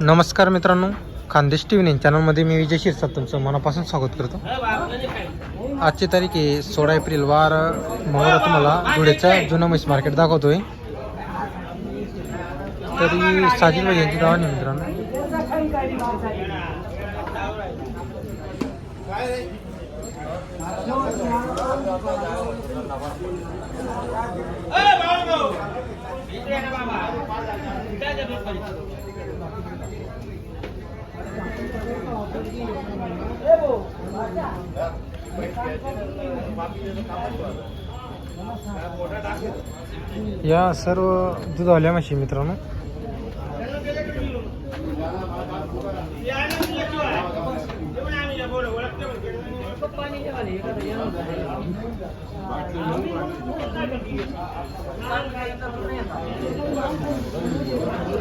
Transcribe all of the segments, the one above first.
नमस्कार मित्रांनो Khandesh T V चॅनलमध्ये मी विजय शिरसाट तुमचं मनापासून स्वागत करतो. आजची तारीख आहे सोळा एप्रिल वार मंगळवार तुम्हाला धुळेचा जुनं म्हैस मार्केट दाखवतोय. तरी साजिद भाई यांची गावाने मित्रांनो. या सर्व दुधावल्या म्हशी मित्रांनो.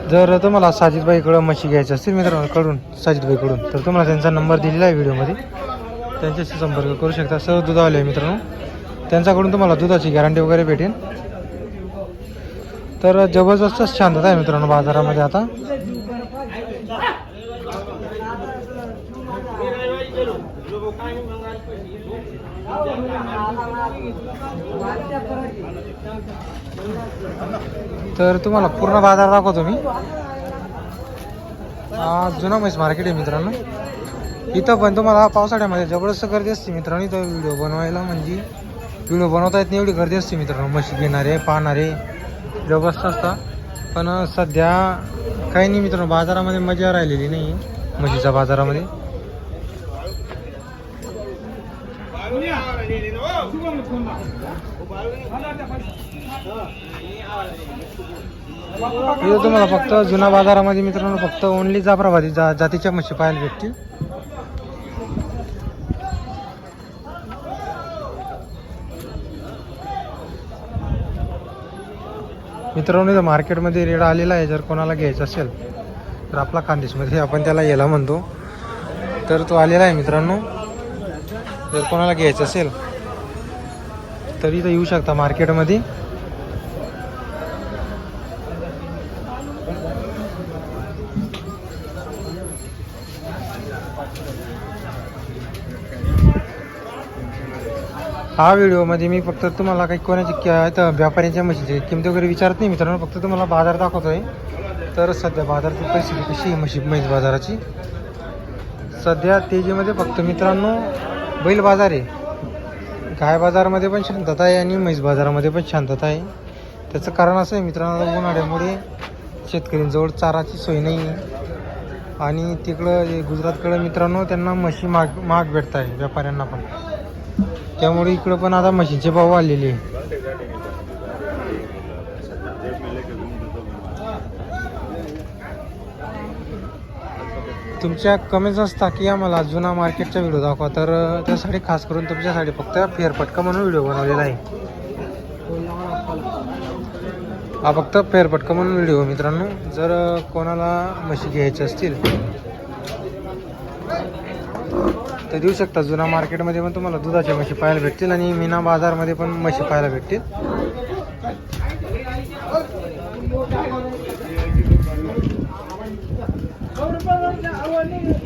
जर तुम्हाला साजिदबाईकडं म्हशी घ्यायची असतील मित्रांनो कडून साजिदबाईकडून तर तुम्हाला त्यांचा नंबर दिलेला आहे व्हिडिओमध्ये. त्यांच्याशी संपर्क करू शकता. सर्व दुधावले आहे मित्रांनो. त्यांच्याकडून तुम्हाला दुधाची गॅरंटी वगैरे भेटेल. तर जबरदस्तच शांतता आहे मित्रांनो बाजारामध्ये आता. तर तुम्हाला पूर्ण बाजार दाखवतो मी. हा जुना म्हैस मार्केट आहे मित्रांनो. इथं पण तुम्हाला पावसाळ्यामध्ये जबरदस्त गर्दी असते मित्रांनो. इथं व्हिडिओ बनवायला म्हणजे व्हिडिओ बनवता येत नाही एवढी गर्दी असते मित्रांनो. म्हशी घेणारे पाहणारे जबरदस्त असतात. पण सध्या काही नाही मित्रांनो बाजारामध्ये मजा राहिलेली नाही. म्हणजे म्हशीच्या बाजारामध्ये? इथं तुम्हाला फक्त जुना बाजारामध्ये मित्रांनो फक्त ओनली जाफराबादी जा जातीच्या म्हशी पाहायला भेटतील. मित्रांनो इथं मार्केटमध्ये रेड आलेला आहे जर कोणाला घ्यायचं असेल. तर आपला खानदेशमध्ये आपण त्याला याला म्हणतो. तर तो आलेला आहे मित्रांनो. जर कोणाला घ्यायचं असेल तर इथं येऊ शकता मार्केटमध्ये. हा व्हिडिओमध्ये मी फक्त तुम्हाला काही कोणाची व्यापाऱ्यांच्या म्हशीची किंमती वगैरे विचारत नाही मित्रांनो. फक्त तुम्हाला बाजार दाखवतोय. तर सध्या बाजाराची परिस्थिती कशी आहे म्हशी म्हैस बाजाराची? सध्या तेजीमध्ये फक्त मित्रांनो बैल बाजार आहे. गाय बाजारामध्ये पण शांतता आहे आणि म्हैस बाजारामध्ये पण शांतता आहे. त्याचं कारण असं आहे मित्रांनो उन्हाळ्यामुळे शेतकऱ्यांजवळ चाराची सोय नाही आहे. आणि तिकडं जे गुजरातकडं मित्रांनो त्यांना म्हशी माग महाग भेटत आहे व्यापाऱ्यांना पण. त्यामुळे इकडं पण आता म्हशींचे भाव वाढलेले आहे. तुमच्या कमेंट्स असता की आम्हाला जुना मार्केटचा व्हिडिओ दाखवा. तर त्यासाठी खास करून तुमच्यासाठी फक्त फेरफटका म्हणून व्हिडिओ बनवलेला आहे. हा फक्त फेरफटका म्हणून व्हिडिओ मित्रांनो. जर कोणाला म्हशी घ्यायच्या असतील तर देऊ शकता. जुना मार्केटमध्ये पण तुम्हाला दुधाच्या म्हशी पाहायला भेटतील आणि मीना बाजारमध्ये पण म्हशी पाहायला भेटतील. आहे